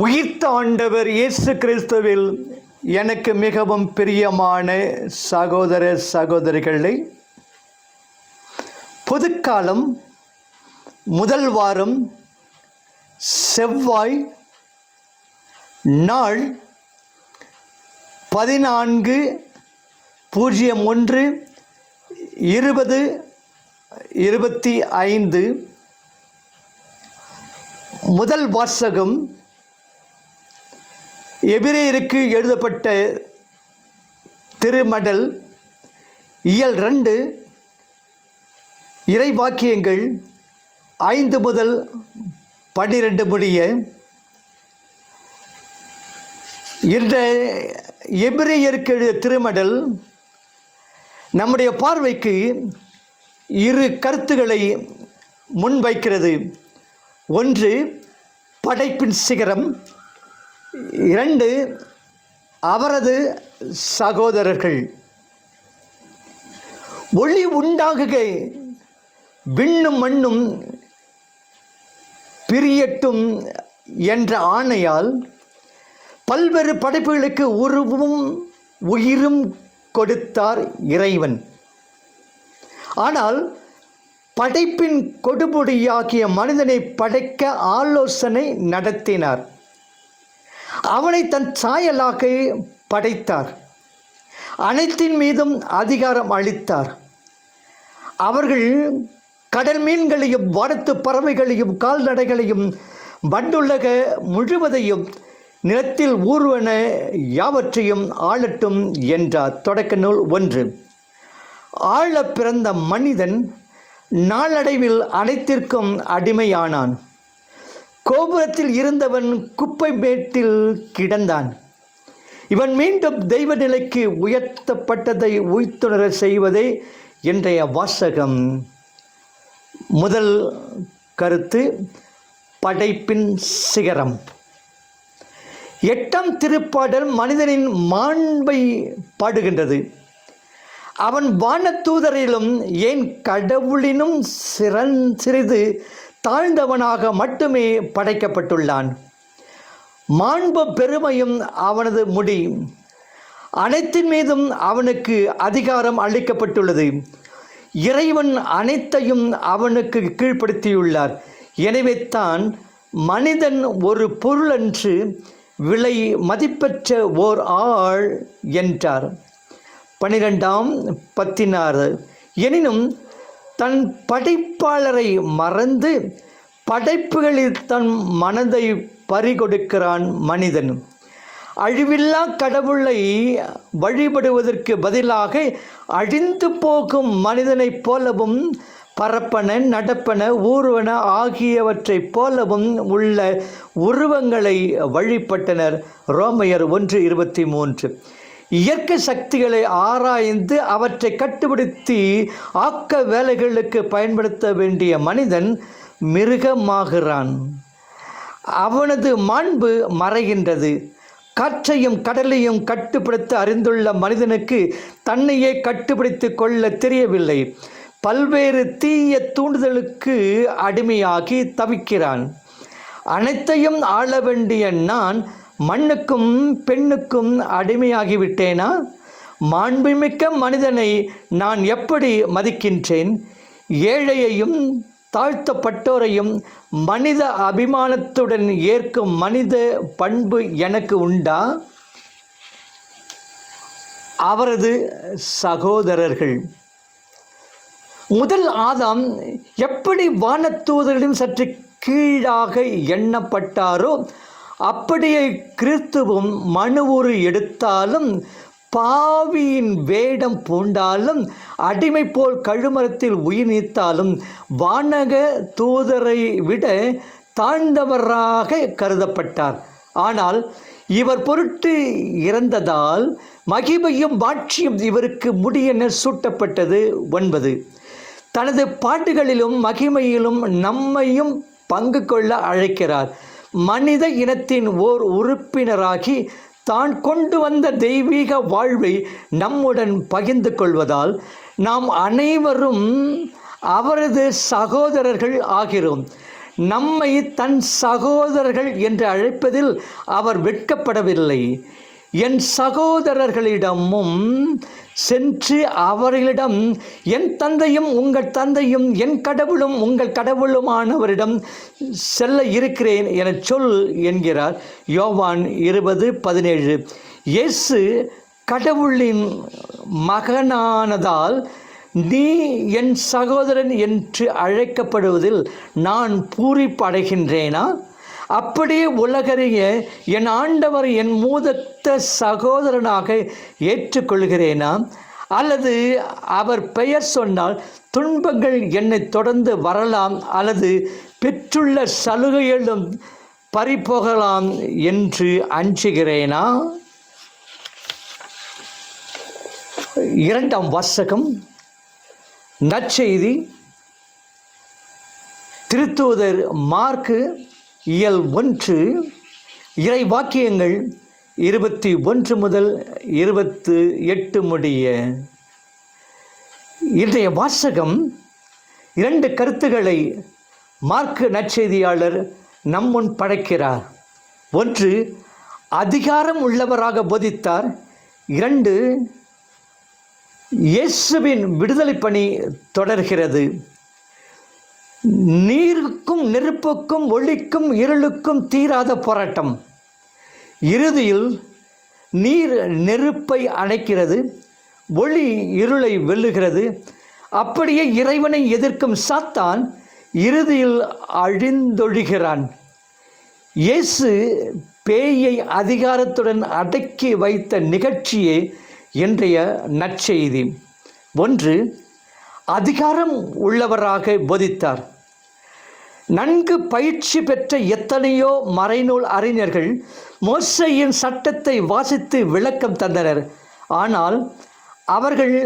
உயிர்த்த ஆண்டவர் இயேசு கிறிஸ்துவில் எனக்கு மிகவும் பிரியமான சகோதர சகோதரிகளை பொதுக்காலம் முதல் வாரம் செவ்வாய் நாள் பதினான்கு பூஜ்ஜியம் ஒன்று இருபது இருபத்தி ஐந்து. முதல் வாசகம் எபிரேயருக்கு எழுதப்பட்ட திருமடல் இயல் ரெண்டு இறை வாக்கியங்கள் ஐந்து முதல் பன்னிரெண்டு முடிய இந்த எபிரேயருக்கு எழுதிய திருமடல் நம்முடைய பார்வைக்கு இரு கருத்துக்களை முன்வைக்கிறது. ஒன்று படைப்பின் சிகரம் இரண்டு அவரது சகோதரர்கள். ஒளி உண்டாகுக விண்ணும் மண்ணும் பிரியட்டும் என்ற ஆணையால் பல்வேறு படைப்புகளுக்கு உருவும் உயிரும் கொடுத்தார் இறைவன். ஆனால் படைப்பின் கொடுபொடியாகிய மனிதனை படைக்க ஆலோசனை நடத்தினார். அவனை தன் சாயலாக படைத்தார். அனைத்தின் மீதும் அதிகாரம் அளித்தார். அவர்கள் கடல் மீன்களையும் வானத்து பறவைகளையும் கால்நடைகளையும் வண்டுலக முழுவதையும் நிலத்தில் ஊர்வன யாவற்றையும் ஆளட்டும் என்றார். தொடக்க நூல் ஒன்று. ஆழ பிறந்த மனிதன் நாளடைவில் அனைத்திற்கும் அடிமையானான். கோபுரத்தில் இருந்தவன் குப்பை மேட்டில் கிடந்தான். இவன் மீண்டும் தெய்வ நிலைக்கு உயர்த்தப்பட்டதை உய்த்துணர செய்வதே இன்றைய வாசகம். முதல் கருத்து படைப்பின் சிகரம். எட்டாம் திருப்பாடல் மனிதனின் மாண்பை பாடுகின்றது. அவன் வானத்தூதரிலும் ஏன் கடவுளினும் சிறன் சிறிது தாழ்ந்தவனாக மட்டுமே படைக்கப்பட்டுள்ளான். மாண்பு பெருமையும் அவனது முடி. அனைத்தின் மீதும் அவனுக்கு அதிகாரம் அளிக்கப்பட்டுள்ளது. இறைவன் அனைத்தையும் அவனுக்கு கீழ்ப்படுத்தியுள்ளார். எனவே தான் மனிதன் ஒரு பொருளன்று விலை மதிப்பற்ற ஓர் ஆள் என்றார். பனிரெண்டாம் பத்தினாறு. எனினும் தன் படைப்பாளரை மறந்து படைப்புகளில் தன் மனதை பறிகொடுக்கிறான் மனிதன். அழிவில்லா கடவுளை வழிபடுவதற்கு பதிலாக அழிந்து போகும் மனிதனைப் போலவும் பரப்பன நடப்பன ஊர்வன ஆகியவற்றைப் போலவும் உள்ள உருவங்களை வழிபட்டனர். ரோமையர் ஒன்று இருபத்தி மூன்று. இயற்கை சக்திகளை ஆராய்ந்து அவற்றை கட்டுப்படுத்தி ஆக்க வேலைகளுக்கு பயன்படுத்த வேண்டிய மனிதன் மிருகமாகிறான். அவனது மாண்பு மறைகின்றது. காற்றையும் கடலையும் கட்டுப்படுத்த அறிந்துள்ள மனிதனுக்கு தன்னையே கட்டுப்படுத்தி கொள்ள தெரியவில்லை. பல்வேறு தீய தூண்டுதலுக்கு அடிமையாகி தவிக்கிறான். அனைத்தையும் ஆள வேண்டிய நான் மண்ணுக்கும் பெண்ணுக்கும் அடிமையாகிவிட்டேனா? மாண்புமிக்க மனிதனை நான் எப்படி மதிக்கின்றேன்? ஏழையையும் தாழ்த்தப்பட்டோரையும் மனித அபிமானத்துடன் ஏற்கும் மனித பண்பு எனக்கு உண்டா? அவரது சகோதரர்கள். முதல் ஆதாம் எப்படி வானத்தூதரிடம் சற்று கீழாக எண்ணப்பட்டாரோ அப்படியே கிறிஸ்துவும் மனு ஒரு எடுத்தாலும் பாவியின் வேடம் பூண்டாலும் அடிமை போல் கழுமரத்தில் உயிர் நீத்தாலும் வானக தூதரை விட தாழ்ந்தவராக கருதப்பட்டார். ஆனால் இவர் பொருட்டு இறந்ததால் மகிமையும் மாட்சியும் இவருக்கு முடியென சூட்டப்பட்டது ஒன்பது. தனது பாட்டுகளிலும் மகிமையிலும் நம்மையும் பங்கு கொள்ள அழைக்கிறார். மனித இனத்தின் ஓர் உறுப்பினராகி தான் கொண்டு வந்த தெய்வீக வாழ்வை நம்முடன் பகிர்ந்து கொள்வதால் நாம் அனைவரும் அவரது சகோதரர்கள் ஆகிறோம். நம்மை தன் சகோதரர்கள் என்று அழைப்பதில் அவர் வெட்கப்படவில்லை. என் சகோதரர்களிடமும் சென்று அவர்களிடம் என் தந்தையும் உங்கள் தந்தையும் என் கடவுளும் உங்கள் கடவுளுமானவரிடம் செல்ல இருக்கிறேன் என சொல் என்கிறார். யோவான் இருபது பதினேழு. இயேசு கடவுளின் மகனானதால் நீ என் சகோதரன் என்று அழைக்கப்படுவதில் நான் பூரிப்படைகின்றேனா? அப்படியே உலகறிய என் ஆண்டவர் என் மூதத்த சகோதரனாக ஏற்றுக்கொள்கிறேனா? அல்லது அவர் பெயர் சொன்னால் துன்பங்கள் என்னை தொடர்ந்து வரலாம் அல்லது பெற்றுள்ள சலுகைகளும் பறிபோகலாம் என்று அஞ்சுகிறேனா? இரண்டாம் வாசகம் நற்செய்தி திருத்தூதர் மார்க்கு இயல் ஒன்று இறை வாக்கியங்கள் இருபத்தி ஒன்று முதல் இருபத்து எட்டு முடிய. இன்றைய வாசகம் இரண்டு கருத்துக்களை மார்க்கு நற்செய்தியாளர் நம்முன் படைக்கிறார். ஒன்று அதிகாரம் உள்ளவராக போதித்தார். இரண்டு இயேசுவின் விடுதலை பணி தொடர்கிறது. நீருக்கும் நெருப்புக்கும் ஒளிக்கும் இருளுக்கும் தீராத போராட்டம். இறுதியில் நீர் நெருப்பை அணைக்கிறது ஒளி இருளை வெல்லுகிறது. அப்படியே இறைவனை எதிர்க்கும் சாத்தான் இறுதியில் அழிந்தொழிகிறான். இயேசு பேயை அதிகாரத்துடன் அடக்கி வைத்த நிகழ்ச்சியே இன்றைய நற்செய்தி. ஒன்று அதிகாரம் உள்ளவராக போதித்தார். நன்கு பயிற்சி பெற்ற எத்தனையோ மறைநூல் அறிஞர்கள் மோசையின் சட்டத்தை வாசித்து விளக்கம் தந்தனர். ஆனால் அவர்கள்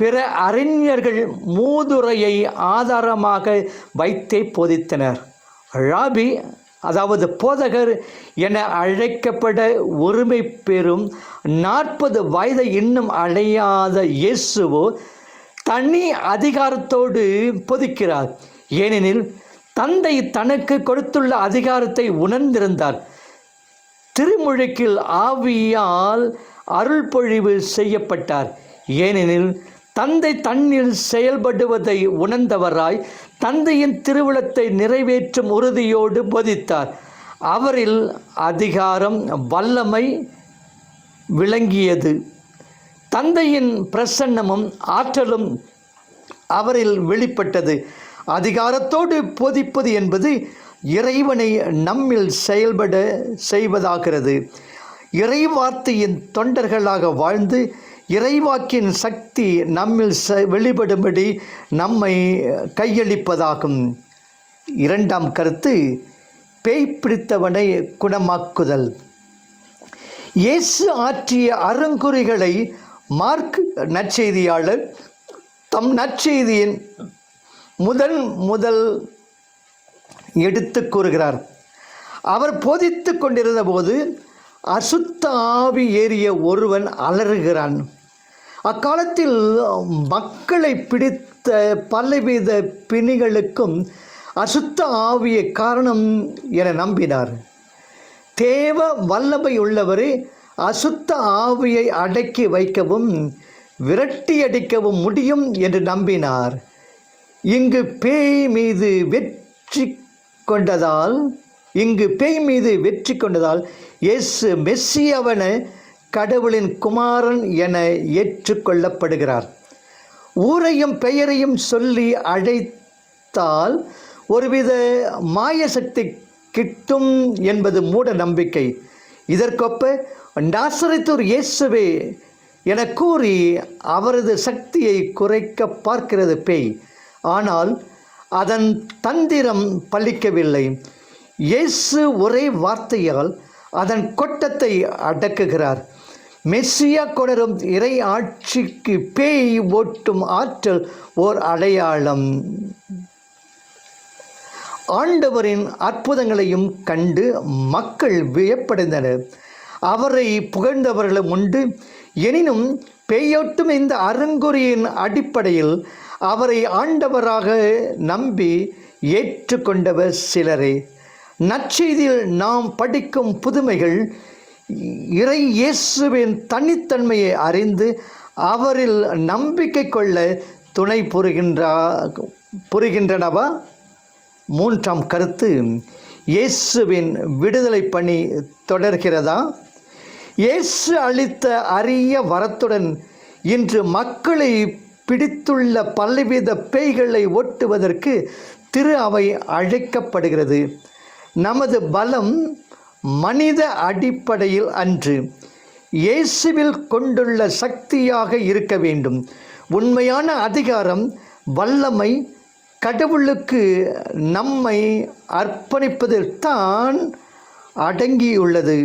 பிற அறிஞர்கள் மூதுரையை ஆதாரமாக வைத்தே போதித்தனர். ராபி அதாவது போதகர் என அழைக்கப்பட உரிமை பெறும் நாற்பது வயதை இன்னும் அடையாத இயேசுவோ தனி அதிகாரத்தோடு பொதிக்கிறார். ஏனெனில் தந்தை தனக்கு கொடுத்துள்ள அதிகாரத்தை உணர்ந்திருந்தார். திருமுழுக்கில் ஆவியால் அருள் பொழிவு செய்யப்பட்டார். ஏனெனில் தந்தை தன்னில் செயல்படுவதை உணர்ந்தவராய் தந்தையின் திருவிழத்தை நிறைவேற்றும் உறுதியோடு போதித்தார். அவரில் அதிகாரம் வல்லமை விளங்கியது. தந்தையின் பிரசன்னமும் ஆற்றலும் அவரில் வெளிப்பட்டது. அதிகாரத்தோடு போதிப்பது என்பது இறைவனை நம்மில் செயல்பட செய்வதாகிறது. இறைவார்த்தையின் தொண்டர்களாக வாழ்ந்து இறைவாக்கின் சக்தி நம்மில் வெளிப்படும்படி நம்மை கையளிப்பதாகும். இரண்டாம் கருத்து பேய் பிடித்தவனை குணமாக்குதல். இயேசு ஆற்றிய அருங்குறிகளை மார்க் நற்செய்தியாளர். தம் நற்செய்தியின் முதன் முதல் எடுத்து கூறுகிறார். அவர் போதித்து கொண்டிருந்த போது அசுத்த ஆவி ஏறிய ஒருவன் அலறுகிறான். அக்காலத்தில் மக்களை பிடித்த பலவித பிணிகளுக்கும் அசுத்த ஆவிய காரணம் என நம்பினார். தேவ வல்லமை உள்ளவரே அசுத்த ஆவியை அடக்கி வைக்கவும் விரட்டி அடிக்கவும் முடியும் என்று நம்பினார். இங்கு பேய் மீது வெற்றி கொண்டதால் இங்கு பேய் மீது வெற்றி கொண்டதால் இயேசு மெஸ்ஸியவன கடவுளின் குமாரன் என ஏற்றுக்கொள்ளப்படுகிறார். ஊரையும் பெயரையும் சொல்லி அழைத்தால் ஒருவித மாயசக்தி கிட்டும் என்பது மூட நம்பிக்கை. இதற்கொப்ப நாசரித்தூர் இயேசுவே என கூறி அவரது சக்தியை குறைக்க பார்க்கிறது பேய். ஆனால் அதன் தந்திரம் பலிக்கவில்லை. இயேசு ஒரே வார்த்தையால் அதன் கொட்டத்தை அடக்குகிறார். மெஸ்ஸியா கொடரும் இறை ஆட்சிக்கு பேய் ஓட்டும் ஆற்றல் ஓர் அடையாளம். ஆண்டவரின் அற்புதங்களையும் கண்டு மக்கள் வியப்படைந்தனர். அவரை புகழ்ந்தவர்களும் உண்டு. எனினும் பெய்யொட்டும் இந்த அருங்குறியின் அடிப்படையில் அவரை ஆண்டவராக நம்பி ஏற்றுக்கொண்டவர் சிலரே. நற்செய்தியில் நாம் படிக்கும் புதுமைகள் இறை இயேசுவின் தனித்தன்மையை அறிந்து அவரில் நம்பிக்கை கொள்ள துணை புரிகின்றா புரிகின்றனவா? மூன்றாம் கருத்து இயேசுவின் விடுதலை பணி தொடர்கிறதா? இயேசு அளித்த அரிய வரத்துடன் இன்று மக்களை பிடித்துள்ள பலவித பேய்களை ஒட்டுவதற்கு திரு அவை அழைக்கப்படுகிறது. நமது பலம் மனித அடிப்படையில் அன்று இயேசுவில் கொண்டுள்ள சக்தியாக இருக்க வேண்டும். உண்மையான அதிகாரம் வல்லமை கடவுளுக்கு நம்மை அர்ப்பணிப்பதில் தான் அடங்கியுள்ளது.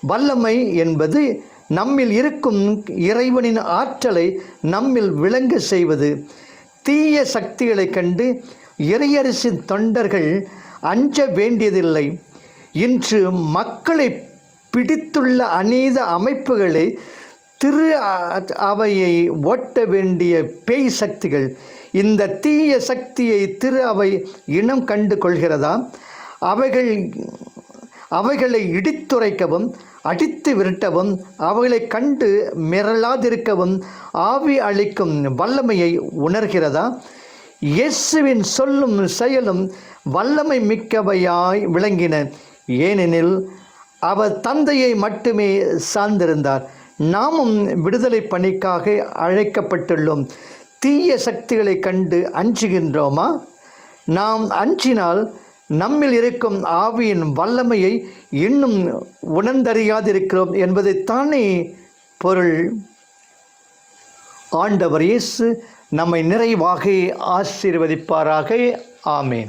வல்லமை என்பது நம்மில் இருக்கும் இறைவனின் ஆற்றலை நம்மில் விளங்க செய்வது. தீய சக்திகளைக் கண்டு இறையரசின் தொண்டர்கள் அஞ்ச வேண்டியதில்லை. இன்று மக்களை பிடித்துள்ள அநீத அமைப்புகளை திரு அவையை ஓட்ட வேண்டிய பேய் சக்திகள். இந்த தீய சக்தியை திரு அவை இனம் கண்டு கொள்கிறதா? அவைகள் அவைகளை இடித்துரைக்கவும் அடித்து விரட்டவும் அவைகளை கண்டு மிரளாதிருக்கவும் ஆவி அளிக்கும் வல்லமையை உணர்கிறதா? இயேசுவின் சொல்லும் செயலும் வல்லமை மிக்கவையாய் விளங்கின. ஏனெனில் அவர் தந்தையை மட்டுமே சார்ந்திருந்தார். நாமும் விடுதலை பணிக்காக அழைக்கப்பட்டுள்ளோம். தீய சக்திகளை கண்டு அஞ்சுகின்றோமா? நாம் அஞ்சினால் நம்மில் இருக்கும் ஆவியின் வல்லமையை இன்னும் உணர்ந்தறியாதிருக்கிறோம் என்பதைத்தானே பொருள். ஆண்டவர் இயேசு நம்மை நிறைவாக ஆசீர்வதிப்பாராக. ஆமேன்.